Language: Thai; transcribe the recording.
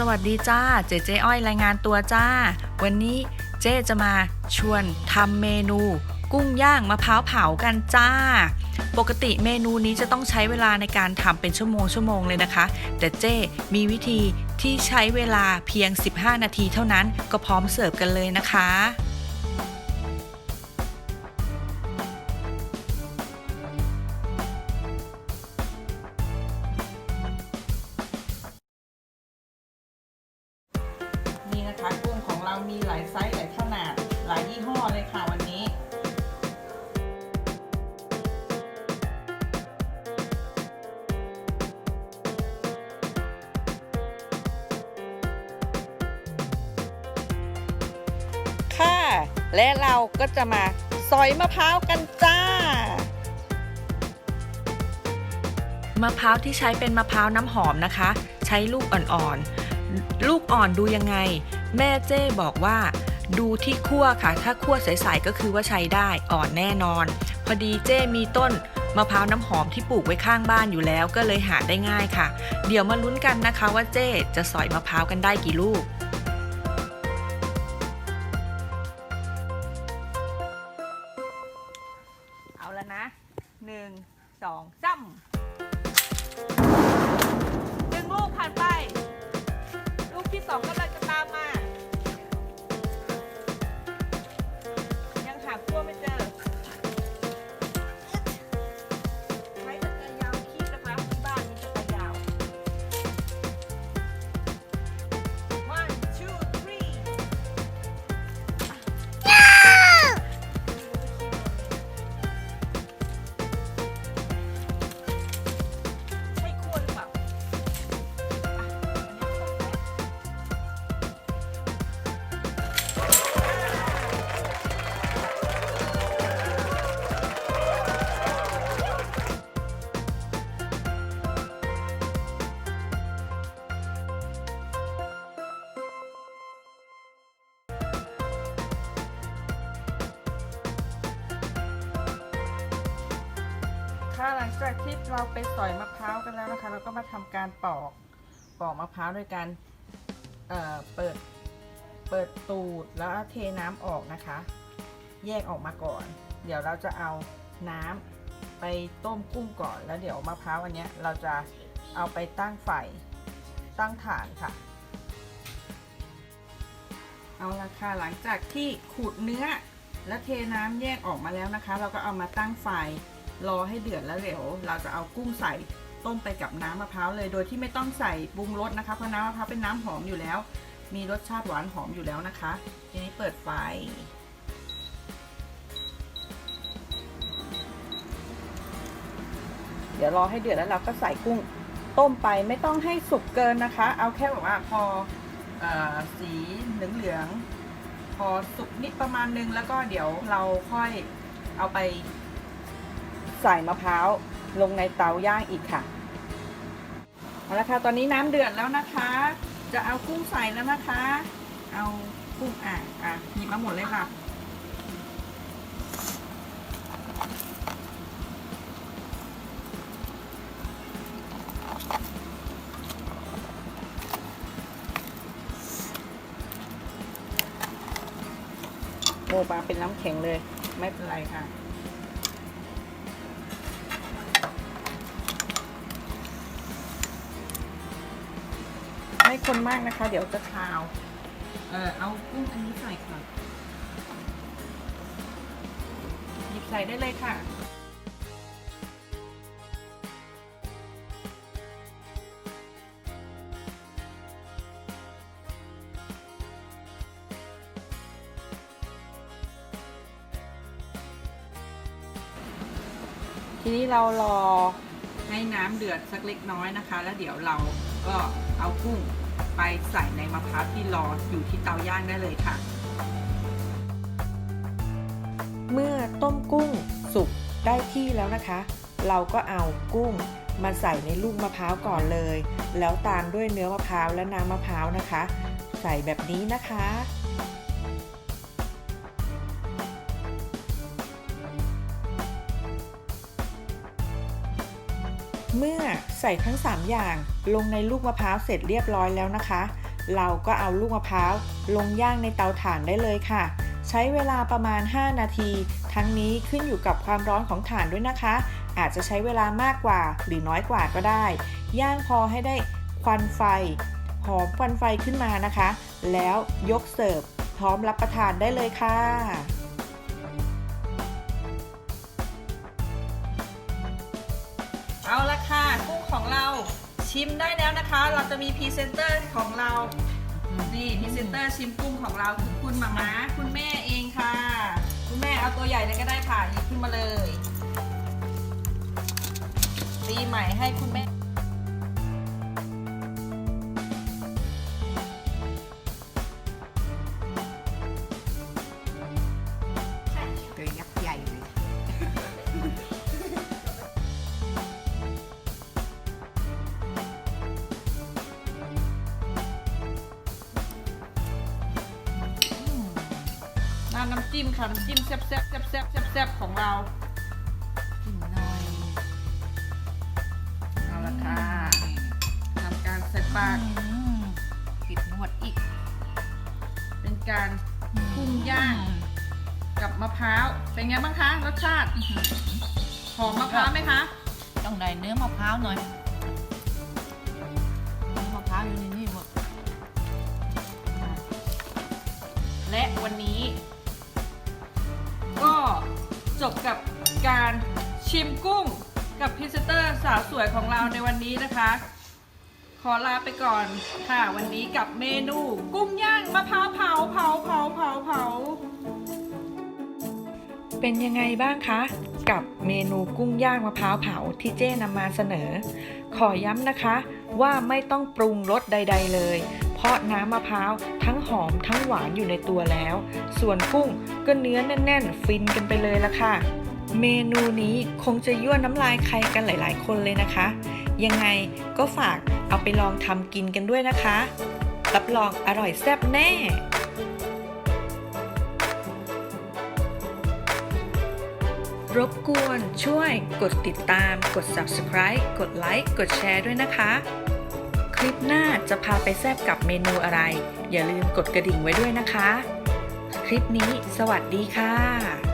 สวัสดีจ้า เจเจอ้อยรายงานตัวจ้า วันนี้เจจะมาชวนทำเมนู กุ้งย่างมะพร้าวเผากันจ้า ปกติเมนูนี้จะต้องใช้เวลาในการทำเป็นชั่วโมงชั่วโมงเลยนะคะ แต่เจ้มีวิธีที่ใช้เวลาเพียง 15 นาทีเท่านั้นก็พร้อมเสิร์ฟกันเลยนะคะ มีหลายไซส์หลายขนาดหลายยี่ห้อเลยค่ะวันนี้ ค่ะ และเราก็จะมาซอยมะพร้าวกันจ้ามะพร้าวที่ใช้เป็นมะพร้าวน้ำหอมนะคะ ใช้ลูกอ่อนๆ ลูกอ่อนดูยังไง แม่เจ้บอกว่าดูที่คั่วค่ะ ถ้าคั่วใสๆก็คือว่าใช้ได้อ่อนแน่นอน พอดีเจ้มีต้นมะพร้าวน้ำหอมที่ปลูกไว้ข้างบ้านอยู่แล้วก็เลยหาได้ง่ายค่ะ เดี๋ยวมาลุ้นกันนะคะว่าเจ้จะสอยมะพร้าวกันได้กี่ลูกเอาแล้วนะหนึ่งสองซ้ำหนึ่งลูกผ่านไป ลูกที่สองกำลังจะตามมายัง ค่ะหลังจากที่เราไปสอยมะพร้าวกันแล้วนะคะ เราก็มาทำการปอกปอกมะพร้าวโดยการเเปิดเปิดตูดแล้วเทน้ำออกนะคะ แยกออกมาก่อน เดี๋ยวเราจะเอาน้ำไปต้มกุ้งก่อนแล้วเดี๋ยวมะพร้าวอันเนี้ยเราจะเอาไปตั้งไฟตั้งฐานค่ะ เอาละค่ะหลังจากที่ขูดเนื้อและเทน้ำแยกออกมาแล้วนะคะ เราก็เอามาตั้งไฟ รอให้เดือดแล้วเดี๋ยวเราจะเอากุ้งใส่ต้มไปกับน้ำมะพร้าวเลย โดยที่ไม่ต้องใส่ปรุงรสนะคะเพราะน้ำมะพร้าวเป็นน้ำหอมอยู่แล้ว มีรสชาติหวานหอมอยู่แล้วนะคะ ทีนี้เปิดไฟเดี๋ยวรอให้เดือดแล้วเราก็ใส่กุ้งต้มไปไม่ต้องให้สุกเกินนะคะ เอาแค่แบบว่าพอเออสีเหลืองๆพอสุกนิดประมาณนึงแล้วก็เดี๋ยวเราค่อยเอาไป ใส่มะพร้าวลงในเตาย่างอีกค่ะเอาละค่ะตอนนี้น้ำเดือดแล้วนะคะ จะเอากุ้งใส่แล้วนะคะ เอากุ้งอะอะหยิบมาหมดเลยค่ะโอ้ปลาเป็นน้ำแข็งเลย ไม่เป็นไรค่ะ ไม่คนมากนะคะ เดี๋ยวจะคาว เออเอากุ้งอันนี้ใส่ค่ะ หยิบใส่ได้เลยค่ะ ทีนี้เรารอให้น้ำเดือดสักเล็กน้อยนะคะ แล้วเดี๋ยวเราก็เอากุ้ง ไปใส่ในมะพร้าวที่รออยู่ที่เตาย่างได้เลยค่ะ เมื่อต้มกุ้งสุกได้ที่แล้วนะคะ เราก็เอากุ้งมาใส่ในลูกมะพร้าวก่อนเลย แล้วตามด้วยเนื้อมะพร้าวและน้ำมะพร้าวนะคะ ใส่แบบนี้นะคะ เมื่อใส่ทั้ง 3 อย่างลงในลูกมะพร้าวเสร็จเรียบร้อยแล้วนะคะ เราก็เอาลูกมะพร้าวลงย่างในเตาถ่านได้เลยค่ะ ใช้เวลาประมาณ 5 นาที ทั้งนี้ขึ้นอยู่กับความร้อนของถ่านด้วยนะคะ อาจจะใช้เวลามากกว่าหรือน้อยกว่าก็ได้ ย่างพอให้ได้ควันไฟ หอมควันไฟขึ้นมานะคะ แล้วยกเสิร์ฟพร้อมรับประทานได้เลยค่ะ เอาละค่ะกุ้งของเราชิมได้แล้วนะคะ เราจะมีพรีเซนเตอร์ของเรา นี่พรีเซนเตอร์ชิมกุ้งของเราคือคุณมาม้าคุณแม่เองค่ะ คุณแม่เอาตัวใหญ่เลยก็ได้ค่ะหยิบขึ้นมาเลยตีใหม่ให้คุณแม่ น้ำน้ำจิ้มค่ะน้ำจิ้มแซ่บแซ่บแซ่บแซ่บแซ่บแซ่บของเรากินหน่อยเอาละค่ะทำการใส่ปากอืมปิดนวดอีก เป็นการกุ้งย่างกับมะพร้าวเป็นไงบ้างคะรสชาติหอมมะพร้าวไหมคะต้องได้เนื้อมะพร้าวหน่อยเนื้อมะพร้าวอยู่ในนี่หมดและวันนี้ก็ จบกับการชิมกุ้งกับพรีเซเตอร์สาวสวยของเราในวันนี้นะคะ ขอลาไปก่อนค่ะ วันนี้กับเมนูกุ้งย่างมะพร้าวเผาเผาเผาเผาเผา เป็นยังไงบ้างคะ กับเมนูกุ้งย่างมะพร้าวเผาที่เจ้นำมาเสนอ ขอย้ำนะคะว่าไม่ต้องปรุงรสใด ๆ เลย ราะน้ำมะพร้าวทั้งหอมทั้งหวานอยู่ในตัวแล้ว ส่วนกุ้งก็เนื้อแน่น ๆ ฟินกันไปเลยละค่ะ เมนูนี้คงจะยั่วน้ำลายใครกันหลาย ๆ คนเลยนะคะ ยังไงก็ฝากเอาไปลองทำกินกันด้วยนะคะ รับรองอร่อยแซ่บแน่รบกวนช่วยกดติดตาม กด subscribe กดไลค์ กดแชร์ด้วยนะคะ คลิปหน้าจะพาไปแซบกับเมนูอะไร อย่าลืมกดกระดิ่งไว้ด้วยนะคะ คลิปนี้สวัสดีค่ะ